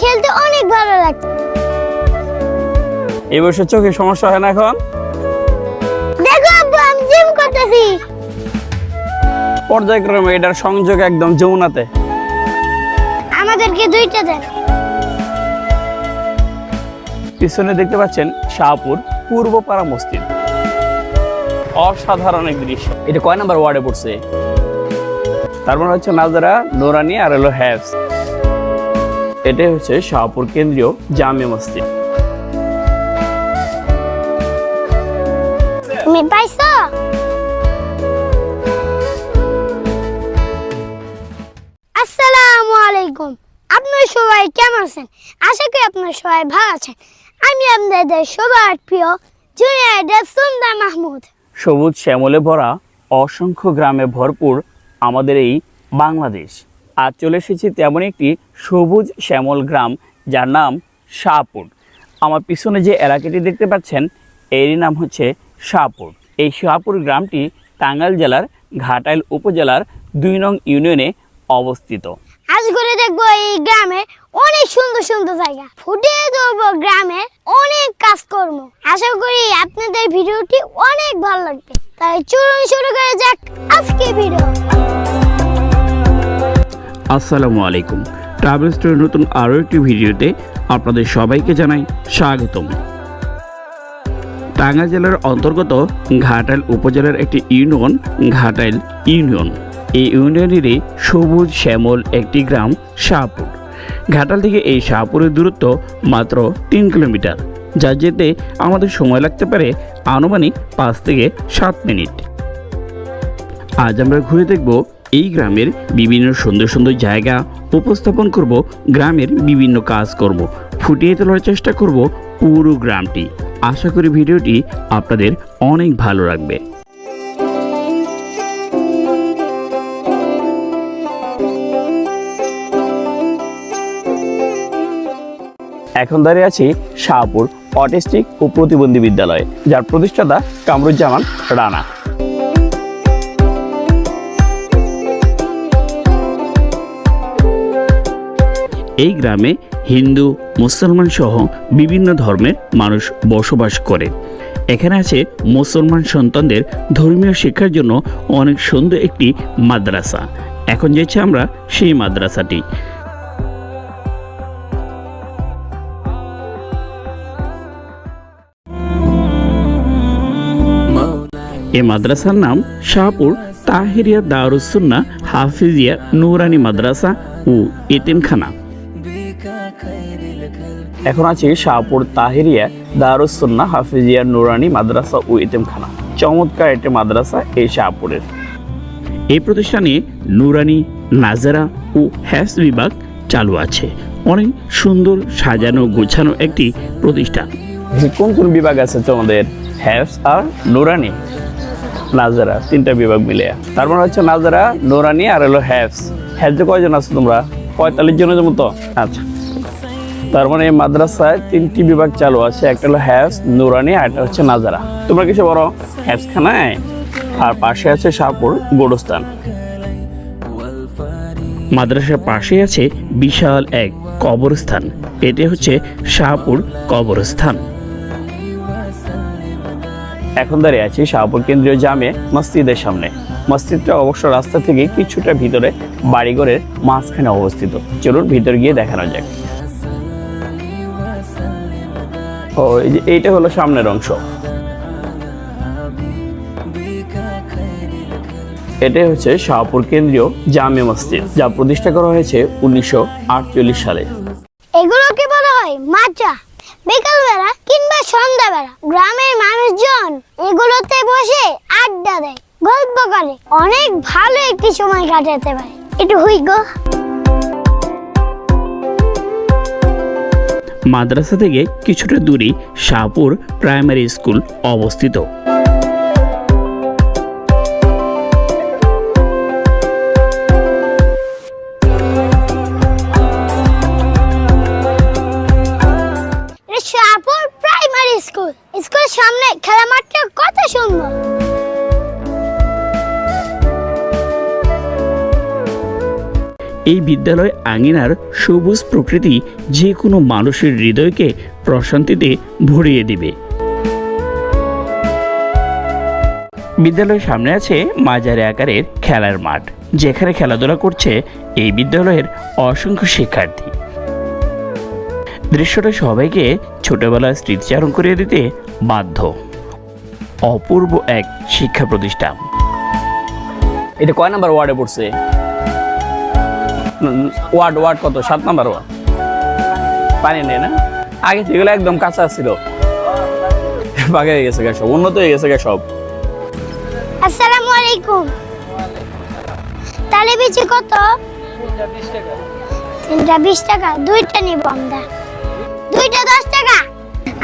খেলতে অনেক ভালো লাগছে। এই বয়সে চোখে সমস্যা হয় না এখন? দেখো আব্বু আমি জিম করতেছি। পর্যায়ক্রমে এটার সংযোগ একদম যমুনাতে। আমাদেরকে দুইটা দেন। পিছনে দেখতে পাচ্ছেন শাহপুর পূর্বপাড়া মসজিদ। অসাধারণ এক দৃশ্য। এটা কয় নাম্বার ওয়ার্ডে পড়ছে? তারপর হচ্ছে নাজারা নোরানি আর হলো হ্যাভস এটাই হচ্ছে শাহপুর কেন্দ্রীয় জামে মসজিদ। পাইছো? আসসালামু আলাইকুম। আপনার সবাই কেমন আছেন? আশা করি আপনার সবাই ভালো আছেন। আমি আপনাদের সবার প্রিয় জুনিয়র সুন্দর মাহমুদ। সবুজ শ্যামলে ভরা অসংখ্য গ্রামে ভরপুর আমাদের এই বাংলাদেশ। আর চলে এসেছি তেমন একটি সবুজ শ্যামল গ্রাম, যার নাম শাহপুর। আমার পিছনে যে এলাকাটি দেখতে পাচ্ছেন, এরই নাম হচ্ছে শাহপুর। এই শাহপুর গ্রামটি টাঙ্গাইল জেলার ঘাটাইল উপজেলার দুই নং ইউনিয়নে অবস্থিত। আজ করে দেখব এই গ্রামে অনেক সুন্দর সুন্দর জায়গা। ফুটিয়ে ধরবো গ্রামে অনেক কাজকর্ম। আশা করি আপনাদের ভিডিওটি অনেক ভালো লাগবে। তাই চলুন শুরু করে যাক আজকে ভিডিও। আসসালামু আলাইকুম। ট্রাভেল স্টোরের নতুন আরও একটি ভিডিওতে আপনাদের সবাইকে জানাই স্বাগতম। টাঙ্গাইল জেলার অন্তর্গত ঘাটাইল উপজেলার একটি ইউনিয়ন, ঘাটাইল ইউনিয়ন। এই ইউনিয়নেরই সবুজ শ্যামল একটি গ্রাম, শাহপুর। ঘাটাল থেকে এই শাহপুরের দূরত্ব মাত্র তিন কিলোমিটার যা যেতে আমাদের সময় লাগতে পারে আনুমানিক পাঁচ থেকে সাত মিনিট। আজ আমরা ঘুরে দেখব এই গ্রামের বিভিন্ন সুন্দর সুন্দর জায়গা উপস্থাপন করব, গ্রামের বিভিন্ন কাজ করব, ফুটিয়ে তোলার চেষ্টা করব পুরো গ্রামটি। আশা করি ভিডিওটি আপনাদের অনেক ভালো লাগবে। এখন দাঁড়িয়ে আছি শাহপুর অটিস্টিক ও প্রতিবন্ধী বিদ্যালয়ে, যার প্রতিষ্ঠাতা কামরুজ্জামান রানা। এই গ্রামে হিন্দু, মুসলমান সহ বিভিন্ন ধর্মের মানুষ বসবাস করে। এখানে আছে মুসলমান সন্তানদের ধর্মীয় শিক্ষার জন্য অনেক সুন্দর একটি মাদ্রাসা। এখন যেছি আমরা সেই মাদ্রাসাটি। এই মাদ্রাসার নাম শাহপুর তাহিরিয়া দারুসুন্না হাফিজিয়া নুরানি মাদ্রাসা ও এতিমখানা। এখন আছি শাহপুর তাহিরিয়া দারুসুন্না হাফিজিয়া নুরানি মাদ্রাসা ও এতিমখানা। চমৎকার একটি মাদ্রাসা এই শাহপুরের। এই প্রতিষ্ঠানে নুরানি, নাজারা ও হ্যাস বিভাগ চালু আছে। অনেক সুন্দর সাজানো গোছানো একটি প্রতিষ্ঠান। কোন কোন বিভাগ আছে তোমাদের? হ্যাস আর নুরানি? নাজারা, তিনটা বিভাগ মিলে। তারপর হচ্ছে নাজারা, নুরানি আর হলো হ্যাভস হ্যাভসে কয়জন আছো তোমরা? পঁয়তাল্লিশ জনের মতো? আচ্ছা। তার মানে এই মাদ্রাসায় তিনটি বিভাগ চালু আছে একটা হলো হ্যাভস নুরানি আর একটা হচ্ছে নাজারা। তোমরা কিছু বড় হ্যাভস খানায় আর পাশে আছে শাহপুর গোডস্থান মাদ্রাসার পাশে আছে বিশাল এক কবরস্থান। এটি হচ্ছে শাহপুর কবরস্থান। এখন দাঁড়িয়ে আছি শাহপুর কেন্দ্রীয় জামে মসজিদের সামনে। মসজিদটা অবশ্য রাস্তা থেকে কিছুটা ভিতরে বাড়িঘরের মাঝখানে অবস্থিত। চলুন ভিতরে গিয়ে দেখানো যাক। ও এইটা হলো সামনের অংশ। এটাই হচ্ছে শাহপুর কেন্দ্রীয় জামে মসজিদ, যা প্রতিষ্ঠা করা হয়েছে উনিশশো সালে। এগুলোকে বলা হয় মাচা বিকালবেলা কিংবা সন্ধ্যাবেলা গ্রামের মানুষজন এগুলোতে বসে আড্ডা দেয়, গল্প করে। অনেক ভালো একটি সময় কাটাতে পারে। একটু হুই গো। মাদ্রাসা থেকে কিছুটা দূরে শাহপুর প্রাইমারি স্কুল অবস্থিত। Shahpur primary school. স্কুলের সামনে খেলা মাঠটা কত সুন্দর এই বিদ্যালয় আঙিনার সবুজ প্রকৃতি যে কোনো মানুষের হৃদয়কে প্রশান্তিতে ভরিয়ে দিবে। বিদ্যালয়ের সামনে আছে মাঝারি আকারের খেলার মাঠ, যেখানে খেলাধুলা করছে এই বিদ্যালয়ের অসংখ্য শিক্ষার্থী। দৃশ্যটা সবাইকে ছোটবেলার স্মৃতিচারণ করিয়ে দিতে বাধ্য। অপূর্ব এক শিক্ষা প্রতিষ্ঠান। এটা কয় নাম্বার ওয়ার্ডে পড়ছে? ওয়ার্ড ওয়ার্ড কত? সাত নাম্বার ওয়ার্ড। পানি নেই না? আগে যেগুলো একদম কাঁচা ছিল, বাগে হয়ে গেছে সব, উন্নত হয়ে গেছে সব। আসসালামু আলাইকুম। বিচি কত? তিনটা বিশ টাকা, দুইটা নিব আমরা। দুইটা দশ টাকা?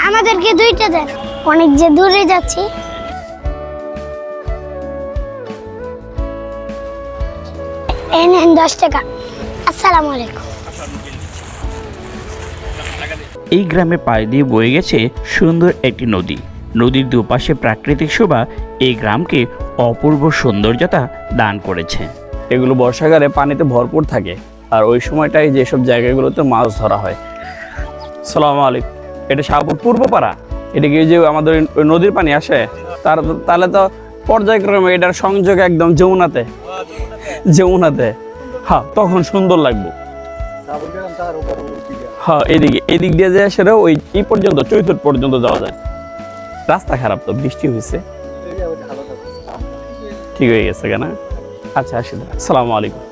আমাদেরকে দুইটা দেন। অনেক যে দূরে যাচ্ছি। এই নেন দশ টাকা। আসসালামু আলাইকুম। এই গ্রামে পাড়ি দিয়ে বয়ে গেছে সুন্দর একটি নদী। নদীর দুপাশে প্রাকৃতিক শোভা এই গ্রামকে অপূর্ব সৌন্দর্যতা দান করেছে। এগুলো বর্ষাকালে পানিতে ভরপুর থাকে আর ওই সময়টাই যেসব জায়গাগুলোতে মাছ ধরা হয়। সালাম আলাইকুম। এটা শাহপুর পূর্বপাড়া এটা কি যে আমাদের ওই নদীর পানি আসে? তার তাহলে তো পর্যায়ক্রমে এটার সংযোগ একদম যমুনাতে। যমুনাতে। হ্যাঁ তখন সুন্দর লাগবে। হ্যাঁ এদিকে, এদিক দিয়ে যায় সেটা ওই এই পর্যন্ত, চৈতর পর্যন্ত যাওয়া যায়। রাস্তা খারাপ তো, বৃষ্টি হয়েছে ঠিক হয়ে গেছে কেন? আচ্ছা আসি সালাম আলাইকুম।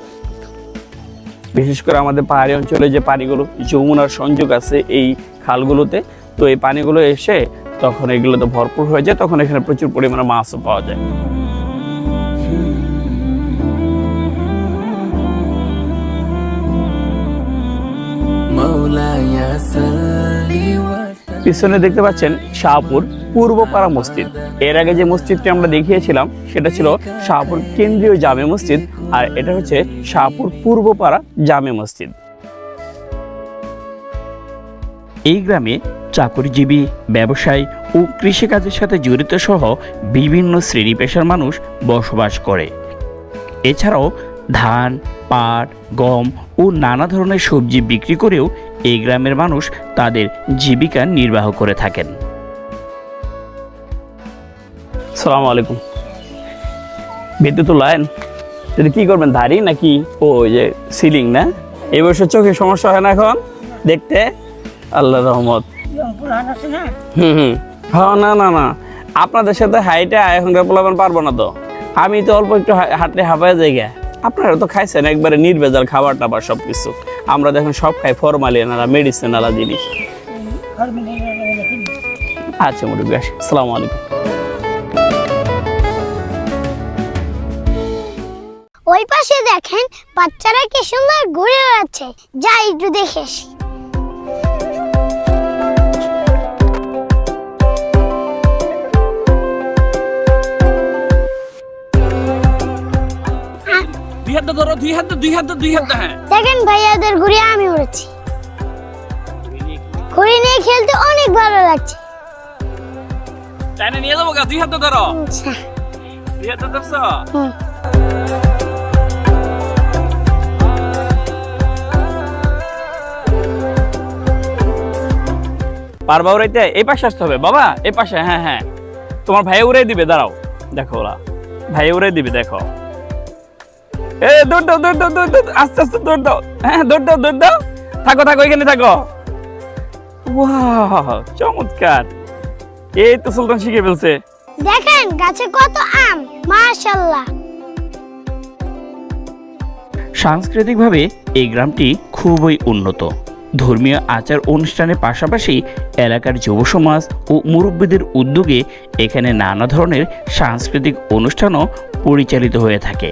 বিশেষ করে আমাদের পাহাড়ি অঞ্চলে যে পানিগুলো, যমুনার সংযোগ আছে এই খালগুলোতে, তো এই পানিগুলো এসে তখন এগুলোতে ভরপুর হয়ে যায়, তখন এখানে প্রচুর পরিমাণে মাছও পাওয়া যায়। পিছনে দেখতে পাচ্ছেন শাহপুর পূর্বপাড়া মসজিদ। এর আগে যে মসজিদটি আমরা দেখিয়েছিলাম, সেটা ছিল শাহপুর কেন্দ্রীয় জামে মসজিদ, আর এটা হচ্ছে শাহপুর পূর্বপাড়া জামে মসজিদ। এই গ্রামে চাকরিজীবী, ব্যবসায় ও কৃষিকাজের সাথে জড়িত সহ বিভিন্ন শ্রেণি পেশার মানুষ বসবাস করে। এছাড়াও ধান, পাট, গম ও নানা ধরনের সবজি বিক্রি করেও এই গ্রামের মানুষ তাদের জীবিকা নির্বাহ করে থাকেন। সালাম আলাইকুম। বিদ্যুৎ লাইন? যদি কি করবেন ধারি নাকি ও যে সিলিং না? এই বছর চোখে সমস্যা হয় না এখন? দেখতে? আল্লাহ রহমত। হুম হুম। হ্যাঁ না না না। আপনাদের সাথে হাইটে এখনকার পোলাপান পারব না তো। আমি তো অল্প একটু হাঁটলে হাঁপায় জায়গা আপনারা তো খাইছেন, একবারে নির্ভেজাল খাবার টাবার সব কিছু আমরা দেখেন সব খাই ফরমালিন, আলা মেডিসিন আলা জিনিস। আচ্ছা মুরব্বী, আসি। আসসালামু আলাইকুম। ওই পাশে দেখেন বাচ্চারা কি সুন্দর ঘুরে বেড়াচ্ছে। যাই, একটু দেখে আসি। দুই হাত ধরো দুই হাত দুই হাত দুই হাত হ্যাঁ। দেখেন ভাইয়াদের ঘুরে আমি উড়েছি। ঘুড়ি নিয়ে খেলতে অনেক ভালো লাগছে। নিয়ে যাব গা দুই হাত ধরো। আচ্ছা, দুই হাত ধরছো? পারবা উড়াইতে? এই পাশে আসতে হবে। বাবা এই পাশে হ্যাঁ হ্যাঁ। তোমার ভাই উড়াই দিবে দাঁড়াও। দেখো ওরা। ভাই উড়াই দিবে দেখো। এ দৌড় দাও দৌড় দাও দৌড় দাও আস্তে আস্তে দৌড় দাও। হ্যাঁ দৌড় দাও দৌড় দাও। থাকো থাকো এখানে থাকো। ওয়াও চমৎকার। এই তো সুলতান শিখে ফেলছে। দেখেন গাছে কত আম সাংস্কৃতিকভাবে এই গ্রামটি খুবই উন্নত। ধর্মীয় আচার অনুষ্ঠানের পাশাপাশি এলাকার যুব সমাজ ও মুরব্বীদের উদ্যোগে এখানে নানা ধরনের সাংস্কৃতিক অনুষ্ঠানও পরিচালিত হয়ে থাকে।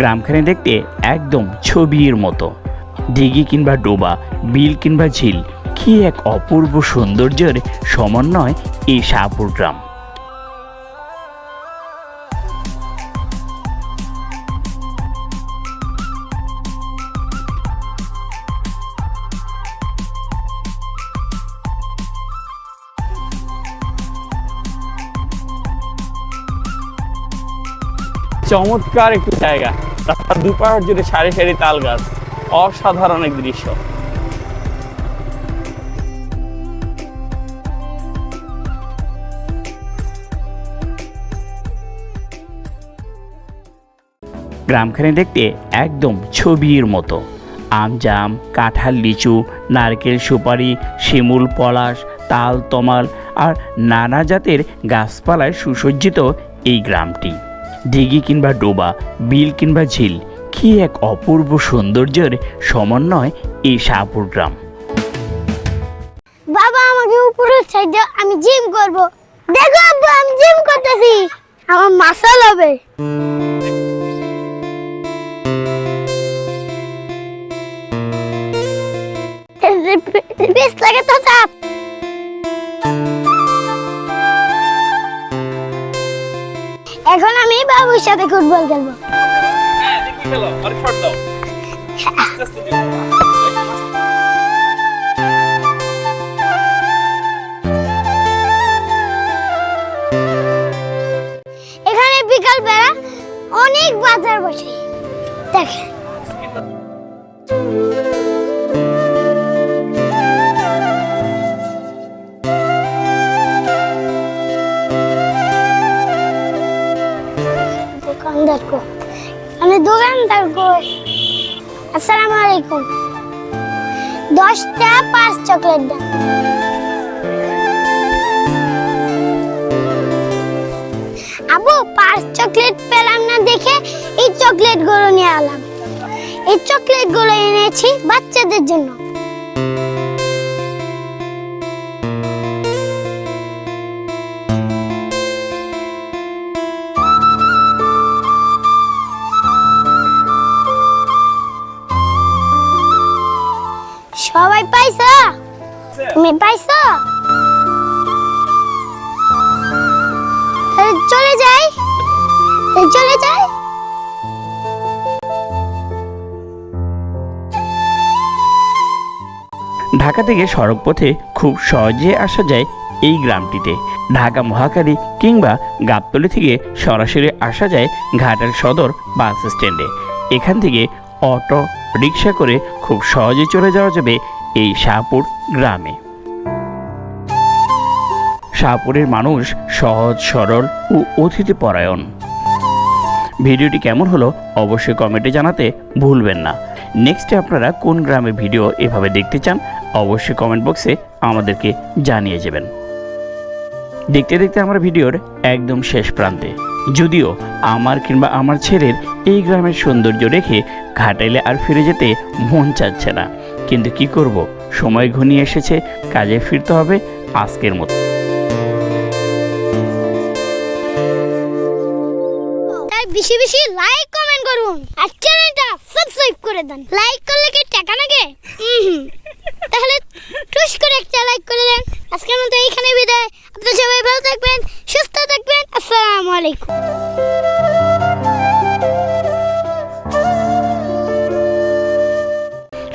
গ্রামখানে দেখতে একদম ছবির মতো। দিঘি কিংবা ডোবা, বিল কিংবা ঝিল, কি এক অপূর্ব সৌন্দর্যের সমন্বয় এই শাহপুর গ্রাম। চমৎকার একটি জায়গা। রাস্তার দুপাশ জুড়ে সারি সারি তাল গাছ, অসাধারণ এক দৃশ্য। গ্রামখানে দেখতে একদম ছবির মতো। আম জাম কাঁঠাল লিচু, নারকেল সুপারি, শিমুল পলাশ, তাল তমাল আর নানা জাতের গাছপালায় সুসজ্জিত এই গ্রামটি। দিঘি কিংবা ডোবা, বিল কিংবা ঝিল, কি এক অপূর্ব সৌন্দর্যের সমন্বয় এই শাহপুর গ্রাম। বাবা, আমাকে উপরে ছাড় আমি জিম করব। দেখো আব্বু, আমি জিম করতেছি। আমার মাসাল হবে। বাবুর সাথে ফুটবল খেলব। এখানে বিকাল বেলা অনেক বাজার বসে। দেখেন দশটা পাঁচ চকলেট দাও। আবু, পাঁচ চকলেট পেলাম না দেখে এই চকলেটগুলো নিয়ে আলাম এই চকলেটগুলো এনেছি বাচ্চাদের জন্য। সবাই পাইছো? তুমি পাইছো? চলে যাই। চলে যাই। ঢাকা থেকে সড়কপথে খুব সহজে আসা যায় এই গ্রামটিতে। ঢাকা মহাকালী কিংবা গাবতলী থেকে সরাসরি আসা যায় ঘাটাল সদর বাস স্ট্যান্ডে। এখান থেকে অটো রিক্সা করে খুব সহজে চলে যাওয়া যাবে এই শাহপুর গ্রামে। শাহপুরের মানুষ সহজ, সরল ও অতিথিপরায়ণ। ভিডিওটি কেমন হলো অবশ্যই কমেন্টে জানাতে ভুলবেন না। নেক্সটে আপনারা কোন গ্রামে ভিডিও এভাবে দেখতে চান অবশ্যই কমেন্ট বক্সে আমাদেরকে জানিয়ে যাবেন। দেখতে দেখতে আমার ভিডিওর একদম শেষ প্রান্তে। যদিও আমার কিংবা আমার ছেলের এই গ্রামের সৌন্দর্য রেখে ঘাটাইলে আর ফিরে যেতে মন চাচ্ছে না। কিন্তু কি করব? সময় ঘনিয়ে এসেছে, কাজে ফিরতে হবে আজকের মতো। বেশি বেশি লাইক কমেন্ট করুন। আর চ্যানেলটা সাবস্ক্রাইব করে দেন। লাইক করলে কি টাকা লাগে তাহলে টুস করে একটা লাইক করে দেন। আজকের মতো এইখানে বিদায়।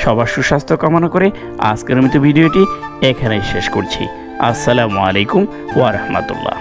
সবার সুস্বাস্থ্য কামনা করে আজকের মতো ভিডিওটি এখানেই শেষ করছি। আসসালামু আলাইকুম ওয়া রাহমাতুল্লাহ।